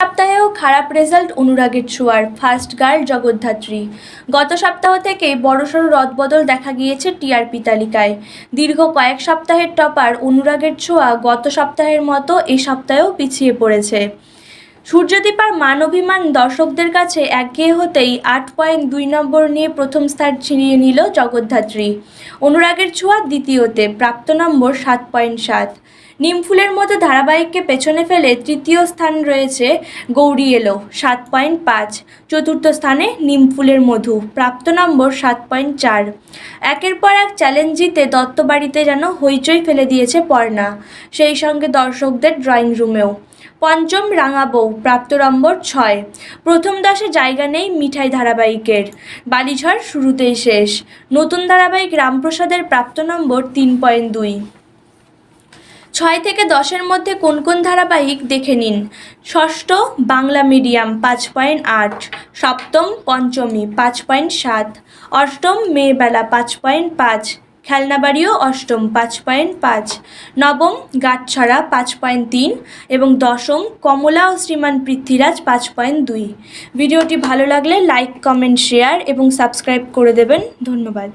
সপ্তাহেও খারাপ রেজাল্ট অনুরাগের ছোঁয়ার ফার্স্ট গার্ল জগদ্ধাত্রী। গত সপ্তাহ থেকেই বড়সড় রদবদল দেখা গিয়েছে টিআরপি তালিকায়। দীর্ঘ কয়েক সপ্তাহের টপার অনুরাগের ছোঁয়া গত সপ্তাহের মতো এই সপ্তাহেও পিছিয়ে পড়েছে। সূর্যদীপার মান অভিমান দর্শকদের কাছে একঘেয়ে হতেই আট পয়েন্ট দুই নম্বর নিয়ে প্রথম স্থান ছিনিয়ে নিল জগদ্ধাত্রী। অনুরাগের ছোঁয়া দ্বিতীয়তে, প্রাপ্ত নম্বর সাত পয়েন্ট সাত। নিমফুলের মতো ধারাবাহিককে পেছনে ফেলে তৃতীয় স্থান রয়েছে গৌরী এলো, সাত পয়েন্ট পাঁচ। চতুর্থ স্থানে নিমফুলের মধু, প্রাপ্ত নম্বর সাত পয়েন্ট চার। একের পর এক চ্যালেঞ্জ জিতে দত্তবাড়িতে যেন হইচই ফেলে দিয়েছে পর্ণা, সেই সঙ্গে দর্শকদের ড্রয়িং রুমেও। পঞ্চম রাঙাবৌ প্রাপ্ত নম্বর ছয়। প্রথম দশে জায়গা নেই মিঠাই ধারাবাহিকের। বালিঝড় শুরুতেই শেষ। নতুন ধারাবাহিক রামপ্রসাদের প্রাপ্ত নম্বর তিন পয়েন্ট দুই। ছয় থেকে দশের মধ্যে কোন কোন ধারাবাহিক দেখে নিন? ষষ্ঠ, বাংলা মিডিয়াম, পাঁচ পয়েন্ট আট। সপ্তম, পঞ্চমী, পাঁচ পয়েন্ট সাত। অষ্টম, মেয়েবেলা, পাঁচ পয়েন্ট পাঁচ। খেলনাবাড়িও অষ্টম, পাঁচ পয়েন্ট পাঁচ। নবম, গাঁটছড়া, পাঁচ পয়েন্ট তিন। এবং দশম, কমলা ও শ্রীমান পৃথ্বীরাজ, পাঁচ পয়েন্ট দুই। ভিডিওটি ভালো লাগলে লাইক, কমেন্ট, শেয়ার এবং সাবস্ক্রাইব করে দেবেন। ধন্যবাদ।